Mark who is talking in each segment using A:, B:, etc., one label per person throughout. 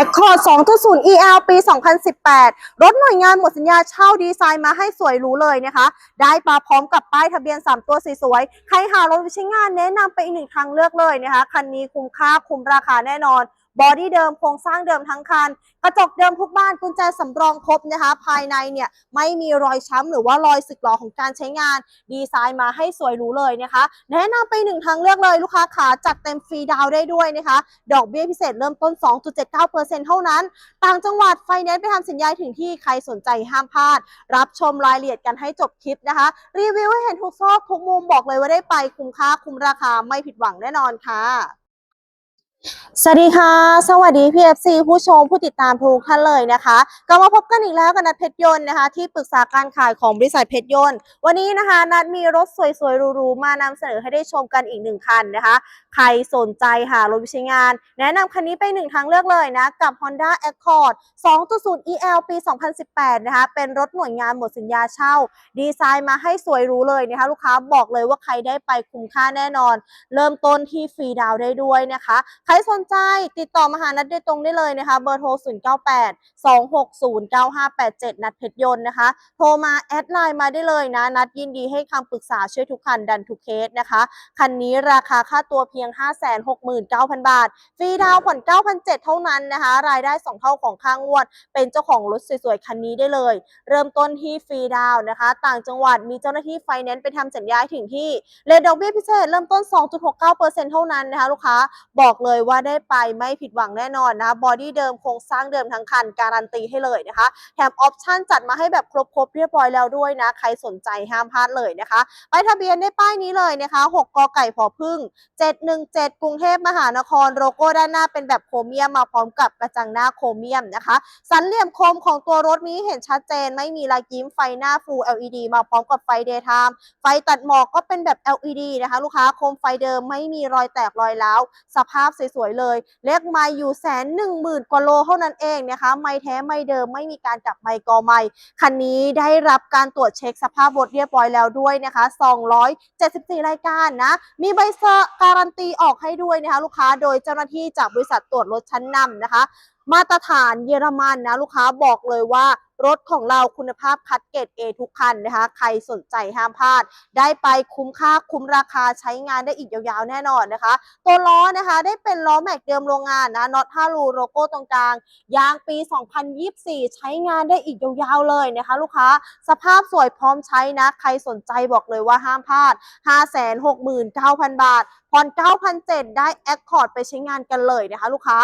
A: Accord 2.0 EL ปี 2018 รถหน่วยงานหมดสัญญาเช่าดีไซน์มาให้สวยหรูเลยนะคะ ได้มาพร้อมกับป้ายทะเบียน 3 ตัวสวยๆ ใครหารถใช้งานแนะนำไปอีกหนึ่งทางเลือกเลยนะคะ คันนี้คุ้มค่าคุ้มราคาแน่นอน บอดี้เดิมโครงสร้างเดิมทั้งคัน กระจกเดิมทุกบ้านกุญแจสำรองครบนะคะ ภายในเนี่ยไม่มีรอยช้ำหรือว่ารอยสึกหรอของการใช้งาน ดีไซน์มาให้สวยหรูเลยนะคะ แนะนำไปหนึ่งทางเลือกเลยลูกค้าขาจัดเต็มฟรีดาวได้ด้วยนะคะ ดอกเบี้ยพิเศษเริ่มต้น 2.79%เท่านั้น ต่างจังหวัดไฟแนนซ์ไปทำสัญญาถึงที่ใครสนใจห้ามพลาด รับชมรายละเอียดกันให้จบคลิปนะคะ รีวิวให้เห็นทุกซอกทุกมุมบอกเลยว่าได้ไปคุ้มค่าคุ้มราคาไม่ผิดหวังแน่นอนค่ะ สวัสดีค่ะ สวัสดี PFC ผู้ชมผู้ติดตามทุกท่านเลยนะคะกลับมาพบกันอีกแล้วกับนัดเพชรยนต์นะคะ ที่ปรึกษาการขายของบริษัทเพชรยนต์ วันนี้นะคะ นัดมีรถสวยๆหรูๆมานำเสนอให้ได้ชมกันอีกหนึ่งคันนะคะ ใครสนใจหารถไปใช้งาน แนะนำคันนี้ไปหนึ่งทางเลือกเลยนะกับ Honda Accord 2.0 EL ปี 2018 นะคะ เป็นรถหน่วยงานหมดสัญญาเช่า ดีไซน์มาให้สวยหรูเลยนะคะ ลูกค้าบอกเลยว่าใครได้ไปคุ้มค่าแน่นอน เริ่มต้นที่ฟรีดาวได้ด้วยนะคะใครสนใจติดต่อมาหานัดโดยตรงได้เลยนะคะ เบอร์โทร 098 260 9587 นัดเพชรยนต์นะคะ โทรมาแอดไลน์มาได้เลยนะ นัดยินดีให้คำปรึกษาช่วยทุกคันดันทุกเคสนะคะ คันนี้ราคาค่าตัวเพียง 569,000 บาท ฟรีดาวน์ผ่อน 9,700 เท่านั้นนะคะ รายได้ 2 เท่าของค่างวด เป็นเจ้าของรถสวยๆ คันนี้ได้เลย เริ่มต้นที่ฟรีดาวนะคะ ต่างจังหวัดมีเจ้าหน้าที่ไฟแนนซ์ไปทำสัญญาถึงที่เลทดอกเบี้ยพิเศษเริ่มต้น 2.69%เท่านั้นนะคะลูกค้าบอกเลยว่าได้ไปไม่ผิดหวังแน่นอนนะคะบอดี้เดิมโครงสร้างเดิมทั้งคันการันตีให้เลยนะคะแถมออปชั่นจัดมาให้แบบครบๆเรียบร้อยแล้วด้วยนะ ใครสนใจห้ามพลาดเลยนะคะ ไปทะเบียนได้ป้ายนี้เลยนะคะ 6กไก่พอพึ่ง 717 กรุงเทพมหานครโลโก้ด้านหน้าเป็นแบบโครเมียมมาพร้อมกับกระจังหน้าโครเมียมนะคะ สันเหลี่ยมคมของตัวรถนี้เห็นชัดเจนไม่มีรอยยิ้มไฟหน้า Full LED มาพร้อมกับไฟ Daytime ไฟตัดหมอกก็เป็นแบบ LED นะคะ ลูกค้าโคมไฟเดิมไม่มีรอยแตกรอยร้าวสภาพสวยๆเลย เลขไม้อยู่แสนหนึ่งหมื่นกว่าโลเท่านั้นเองนะคะ ไม่แท้ไม่เดิมไม่มีการจับไมค์กอไมค์คันนี้ได้รับการตรวจเช็คสภาพรถเรียบร้อยแล้วด้วยนะคะ 274 รายการนะ มีใบเซอร์การันตีออกให้ด้วยนะคะลูกค้าโดยเจ้าหน้าที่จากบริษัทตรวจรถชั้นนำนะคะ มาตรฐานเยอรมันนะลูกค้าบอกเลยว่ารถของเราคุณภาพคัดเกรด A ทุกคันนะคะ ใครสนใจห้ามพลาด ได้ไปคุ้มค่าคุ้มราคาใช้งานได้อีกยาวๆแน่นอนนะคะ ตัวล้อนะคะได้เป็นล้อแม็กเดิมโรงงานนะน็อต5รูโลโก้ตรงกลาง ยางปี 2024 ใช้งานได้อีกยาวๆเลยนะคะ ลูกค้าสภาพสวยพร้อมใช้นะ ใครสนใจบอกเลยว่าห้ามพลาด 569,000 บาทผ่อน9,700ได้ Accord ไปใช้งานกันเลยนะคะ ลูกค้า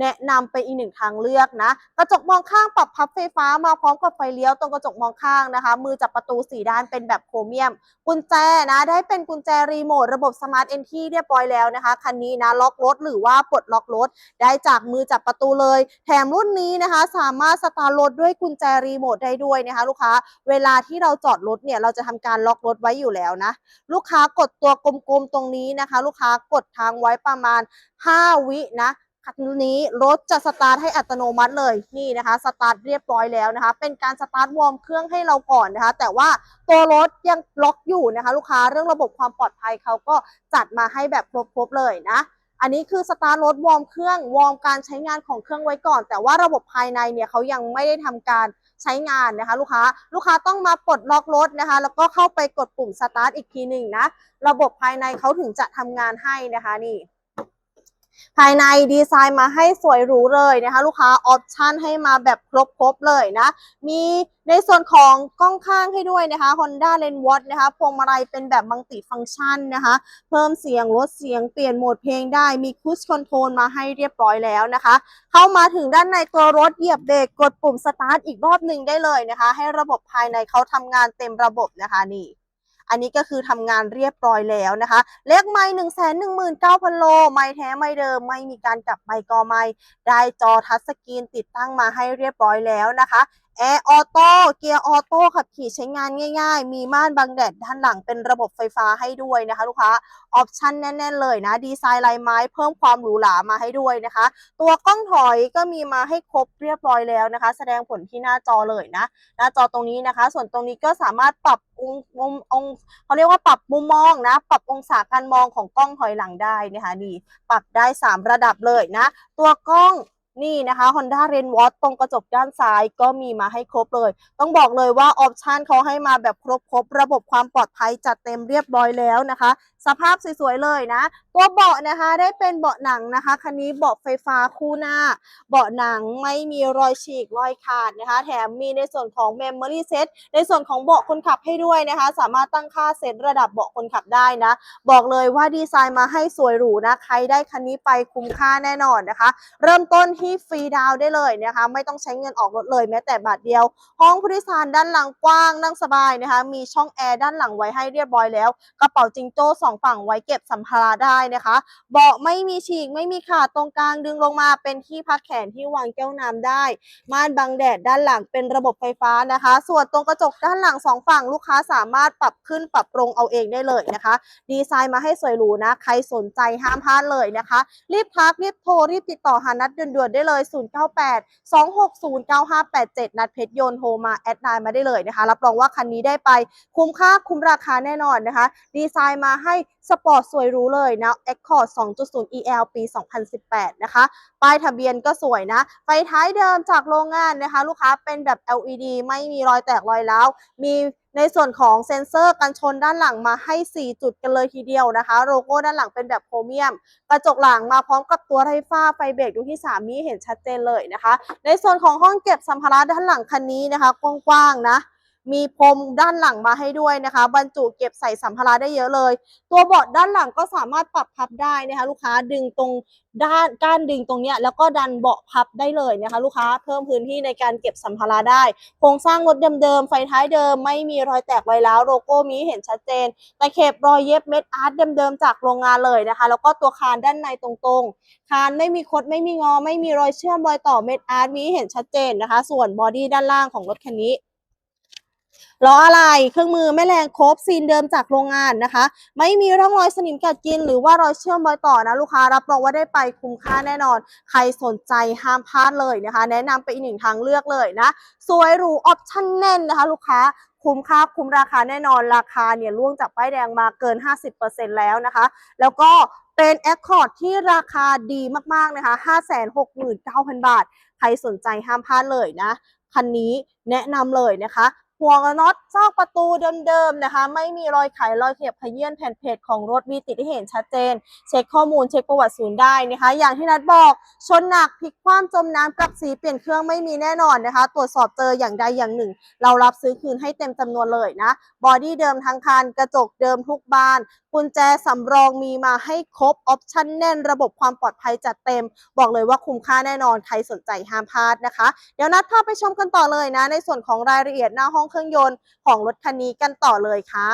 A: แนะนำไปอีกหนึ่งทางเลือกนะ กระจกมองข้างปรับพับไฟฟ้ามาพร้อมกับไฟเลี้ยวตรงกระจกมองข้างนะคะ มือจับประตูสีด้านเป็นแบบโครเมียม กุญแจนะได้เป็นกุญแจรีโมทระบบสมาร์ทเอนทีเรียบร้อยแล้วนะคะ คันนี้นะล็อกรถหรือว่าปลดล็อกรถได้จากมือจับประตูเลย แถมรุ่นนี้นะคะ สามารถสตาร์ทรถด้วยกุญแจรีโมทได้ด้วยนะคะ ลูกค้าเวลาที่เราจอดรถเนี่ยเราจะทำการล็อกรถไว้อยู่แล้วนะ ลูกค้ากดตัวกลมๆตรงนี้นะคะ ลูกค้ากดทางไว้ประมาณ 5 วินะ คันนี้รถจะสตาร์ทให้อัตโนมัติเลยนี่นะคะสตาร์ทเรียบร้อยแล้วนะคะ เป็นการสตาร์ทวอร์มเครื่องให้เราก่อนนะคะ แต่ว่าตัวรถยังล็อกอยู่นะคะ ลูกค้าเรื่องระบบความปลอดภัยเขาก็จัดมาให้แบบครบๆเลยนะอันนี้คือสตาร์ทรถวอร์มเครื่องวอร์มการใช้งานของเครื่องไว้ก่อน แต่ว่าระบบภายในเนี่ยเขายังไม่ได้ทำการใช้งานนะคะ ลูกค้าลูกค้าต้องมาปลดล็อกรถนะคะ แล้วก็เข้าไปกดปุ่มสตาร์ทอีกทีหนึ่งนะ ระบบภายในเขาถึงจะทำงานให้นะคะนี่ ภายในดีไซน์มาให้สวยหรูเลยนะคะ ลูกค้าออปชั่นให้มาแบบครบๆเลยนะ มีในส่วนของกล้องข้างให้ด้วยนะคะ Honda Lens w a t นะคะพวงมาลัยเป็นแบบมัลติฟังก์ชันนะคะ เพิ่มเสียงลดเสียงเปลี่ยนโหมดเพลงได้มีคูชคอนโทรลมาให้เรียบร้อยแล้วนะคะ เข้ามาถึงด้านในตัวรถเหยียบเบรกกดปุ่มสตาร์ทอีกรอบหนึ่งได้เลยนะคะ ให้ระบบภายในเขาทำงานเต็มระบบนะคะนี่ อันนี้ก็คือทำงานเรียบร้อยแล้วนะคะ เลขไม่หนึ่งแสนหนึ่งหมื่นเก้าพันโล ไม่แท้ไม่เดิม ไม่มีการกลับไม่กอไม่ ได้จอทัชสกรีนติดตั้งมาให้เรียบร้อยแล้วนะคะ แอร์ออโต้เกียร์ออโต้ขับขี่ใช้งานง่าย ๆ มีม่านบังแดดด้านหลังเป็นระบบไฟฟ้าให้ด้วยนะคะ ลูกค้าออปชั่นแน่น ๆ เลยนะ ดีไซน์ลายไม้เพิ่มความหรูหรามาให้ด้วยนะคะ ตัวกล้องถอยก็มีมาให้ครบเรียบร้อยแล้วนะคะ แสดงผลที่หน้าจอเลยนะ หน้าจอตรงนี้นะคะ ส่วนตรงนี้ก็สามารถปรับองค์องค์องเขาเรียกว่าปรับมุมมองนะ ปรับองศาการมองของกล้องถอยหลังได้นะคะนี่ปรับได้ 3 ระดับเลยนะ ตัวกล้อง นี่นะคะ Honda r a i n w a t ตรงกระจกด้านซ้ายก็มีมาให้ครบเลย ต้องบอกเลยว่าออปชันเขาให้มาแบบครบๆระบบความปลอดภัยจัดเต็มเรียบร้อยแล้วนะคะ สภาพสวยๆเลยนะ ตัวเบาะนะคะได้เป็นเบาะหนังนะคะคันนี้เบาะไฟฟ้าคู่หน้า เบาะหนังไม่มีรอยฉีกรอยขาดนะคะ แถมมีในส่วนของ Memory Set ในส่วนของเบาะคนขับให้ด้วยนะคะ สามารถตั้งค่าเซตระดับเบาะคนขับได้นะ บอกเลยว่าดีไซน์มาให้สวยหรูนะใครได้คันนี้ไปคุ้มค่าแน่นอนนะคะ เริ่มต้นที่ฟรีดาวได้เลยนะคะ ไม่ต้องใช้เงินออกรถเลยแม้แต่บาทเดียว ห้องผู้โดยสารด้านหลังกว้างนั่งสบายนะคะ มีช่องแอร์ด้านหลังไว้ให้เรียบร้อยแล้ว กระเป๋าจิงโจ้สองฝั่งไว้เก็บสัมภาระได้นะคะ เบาะไม่มีฉีกไม่มีขาดตรงกลางดึงลงมาเป็นที่พักแขนที่วางแก้วน้ำได้ ม่านบังแดดด้านหลังเป็นระบบไฟฟ้านะคะ ส่วนตรงกระจกด้านหลังสองฝั่งลูกค้าสามารถปรับขึ้นปรับลงเอาเองได้เลยนะคะ ดีไซน์มาให้สวยหรูนะ ใครสนใจห้ามพลาดเลยนะคะ รีบทักรีบโทรรีบติดต่อหานัดด่วนๆได้เลย 098 260 9587 นัดเพชรโยนโทรมาแอดไลน์มาได้เลยนะคะ รับรองว่าคันนี้ได้ไปคุ้มค่าคุ้มราคาแน่นอนนะคะ ดีไซน์มาให้สปอร์ตสวยรู้เลยนะ Accord 2.0 EL ปี 2018 นะคะ ป้ายทะเบียนก็สวยนะ ไฟท้ายเดิมจากโรงงานนะคะ ลูกค้าเป็นแบบ LED ไม่มีรอยแตกรอยร้าวมีในส่วนของเซ็นเซอร์กันชนด้านหลังมาให้ 4 จุดกันเลยทีเดียวนะคะ โลโก้ด้านหลังเป็นแบบโครเมียม กระจกหลังมาพร้อมกับตัวไฟฟ้าไฟเบรกดูที่3นี้เห็นชัดเจนเลยนะคะ ในส่วนของห้องเก็บสัมภาระด้านหลังคันนี้นะคะ กว้างๆนะ มีพรมด้านหลังมาให้ด้วยนะคะ บรรจุเก็บใส่สัมภาระได้เยอะเลย ตัวเบาะด้านหลังก็สามารถปรับพับได้นะคะ ลูกค้าดึงตรงด้านก้านดึงตรงเนี้ยแล้วก็ดันเบาะพับได้เลยนะคะ ลูกค้าเพิ่มพื้นที่ในการเก็บสัมภาระได้โครงสร้างรถเดิมๆไฟท้ายเดิม ไม่มีรอยแตกรอยร้าวโลโก้มีเห็นชัดเจนตะเข็บรอยเย็บเม็ดอาร์ตเดิมๆจากโรงงานเลยนะคะ แล้วก็ตัวคานด้านในตรงๆ คานไม่มีคดไม่มีงอ ไม่มีรอยเชื่อมรอยต่อเม็ดอาร์ตมีเห็นชัดเจนนะคะ ส่วนบอดี้ด้านล่างของรถคันนี้ ล้ออะไรเครื่องมือแม่แรงครบซีนเดิมจากโรงงานนะคะ ไม่มีร่องรอยสนิมกัดกิน หรือว่ารอยเชื่อมรอยต่อนะลูกค้ารับรองว่าได้ไปคุ้มค่าแน่นอน ใครสนใจห้ามพลาดเลยนะคะ แนะนำไปอีกหนึ่งทางเลือกเลยนะสวยหรูออปชั่นแน่นนะคะ ลูกค้าคุ้มค่าคุ้มราคาแน่นอนราคาเนี่ยล่วงจากป้ายแดงมาเกิน 50%แล้วนะคะ แล้วก็เป็น Accord ที่ราคาดีมากๆนะคะ 569,000 บาท ใครสนใจห้ามพลาดเลยนะ คันนี้แนะนำเลยนะคะ ห่วงน็อตซอกประตูเดิมๆนะคะ ไม่มีรอยไขรอยเขียบขยื่นแผ่นเพจของรถมีติดที่เห็นชัดเจน เช็คข้อมูลเช็คประวัติศูนย์ได้นะคะ อย่างที่นัดบอกชนหนักพลิกคว่ำจมน้ำกับสีเปลี่ยนเครื่องไม่มีแน่นอนนะคะ ตรวจสอบเจออย่างใดอย่างหนึ่ง เรารับซื้อคืนให้เต็มจำนวนเลยนะบอดี้เดิมทั้งคันกระจกเดิมทุกบาน กุญแจสำรองมีมาให้ครบ ออปชั่นแน่นระบบความปลอดภัยจัดเต็ม บอกเลยว่าคุ้มค่าแน่นอนใครสนใจห้ามพลาดนะคะ เดี๋ยวนัดพาไปชมกันต่อเลยนะ ในส่วนของรายละเอียดหน้าห้องเครื่องยนต์ของรถคันนี้กันต่อเลยค่ะ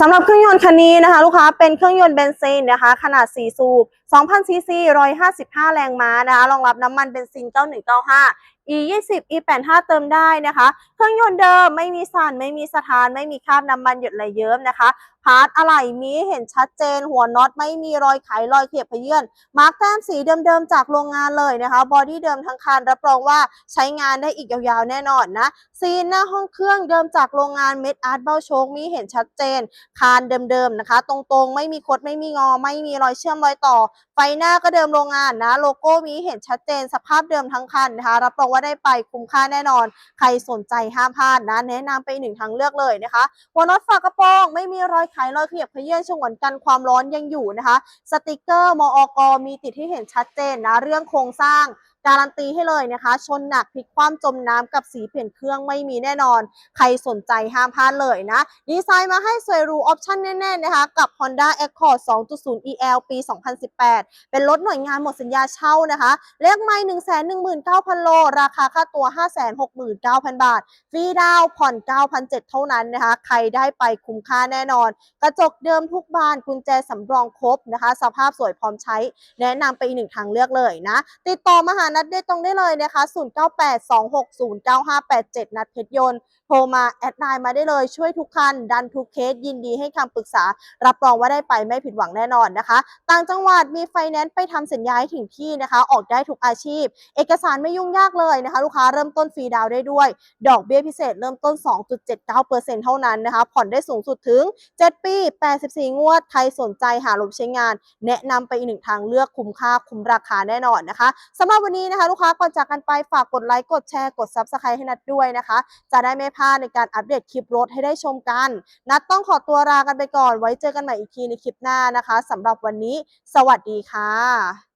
A: สำหรับเครื่องยนต์คันนี้นะคะ ลูกค้าเป็นเครื่องยนต์เบนซินนะคะ ขนาด 4 สูบ2,000ซีซี155 แรงม้านะคะรองรับน้ำมันเบนซิน 9195 e 20 e 85 เติมได้นะคะ เครื่องยนต์เดิมไม่มีสั่นไม่มีสถาน ไม่มีคราบน้ำมันหยดไหลเยิ้มนะคะพาร์ทอะไหล่มีเห็นชัดเจน หัวน็อตไม่มีรอยไขรอยเขียบขยื่นมาร์กแต้มสีเดิมๆจากโรงงานเลยนะคะบอดี้เดิมทั้งคันรับรองว่าใช้งานได้อีกยาวๆแน่นอนนะซีนหน้าห้องเครื่องเดิมจากโรงงานเม็ดอาร์ตเบ้าโชคมีเห็นชัดเจน คานเดิมๆนะคะ ตรงๆ ไม่มีคดไม่มีงอ ไม่มีรอยเชื่อมรอยต่อ ไฟหน้าก็เดิมโรงงานนะ โลโก้มีเห็นชัดเจน สภาพเดิมทั้งคันนะคะรับรองว่าได้ไปคุ้มค่าแน่นอน ใครสนใจห้ามพลาดนะ แนะนำไปหนึ่งทางเลือกเลยนะคะ หัวน็อตฝากระโปรงไม่มีรอยไขรอยเขียบเขยื่นฉงวนกันความร้อนยังอยู่นะคะ สติกเกอร์มอกมีติดที่เห็นชัดเจนนะ เรื่องโครงสร้าง การันตีให้เลยนะคะ ชนหนักพลิกคว่ำจมน้ำกับสีเปลี่ยนเครื่องไม่มีแน่นอน ใครสนใจห้ามพลาดเลยนะ ดีไซน์มาให้สวยรูออปชั่นแน่ๆนะคะ กับ Honda Accord 2.0 EL ปี 2018 เป็นรถหน่วยงานหมดสัญญาเช่านะคะ เลขไม่119,000 โล ราคาค่าตัว 569,000 บาท ฟรีดาวน์ผ่อน 9,700 เท่านั้นนะคะ ใครได้ไปคุ้มค่าแน่นอน กระจกเดิมทุกบานกุญแจสำรองครบนะคะ สภาพสวยพร้อมใช้ แนะนำไปอีกหนึ่งทางเลือกเลยนะ ติดต่อมาหานัดเดตตรงได้เลยนะคะ 0982609587 นัดเพชรยนต์ โทรมา แอดไลน์มาได้เลย ช่วยทุกคัน ดันทุกเคส ยินดีให้คำปรึกษา รับรองว่าได้ไปไม่ผิดหวังแน่นอนนะคะ ต่างจังหวัดมีไฟแนนซ์ไปทำสัญญาให้ถึงที่นะคะ ออกได้ทุกอาชีพ เอกสารไม่ยุ่งยากเลยนะคะ ลูกค้าเริ่มต้นฟรีดาวน์ได้ด้วย ดอกเบี้ยพิเศษเริ่มต้น 2.79%เท่านั้นนะคะ ผ่อนได้สูงสุดถึง 7 ปี 84 งวด ใครสนใจหารถใช้งาน แนะนำไปอีกหนึ่งทางเลือกคุ้มค่าคุ้มราคาแน่นอนนะคะสำหรับวันนี้นะคะลูกค้าก่อนจากกันไปฝากกดไลค์กดแชร์กดซับสไครต์ให้นัดด้วยนะคะ จะได้ไม่พลาดในการอัปเดตคลิปรถให้ได้ชมกัน นัดต้องขอตัวลากันไปก่อน ไว้เจอกันใหม่อีกทีในคลิปหน้านะคะสำหรับวันนี้ สวัสดีค่ะ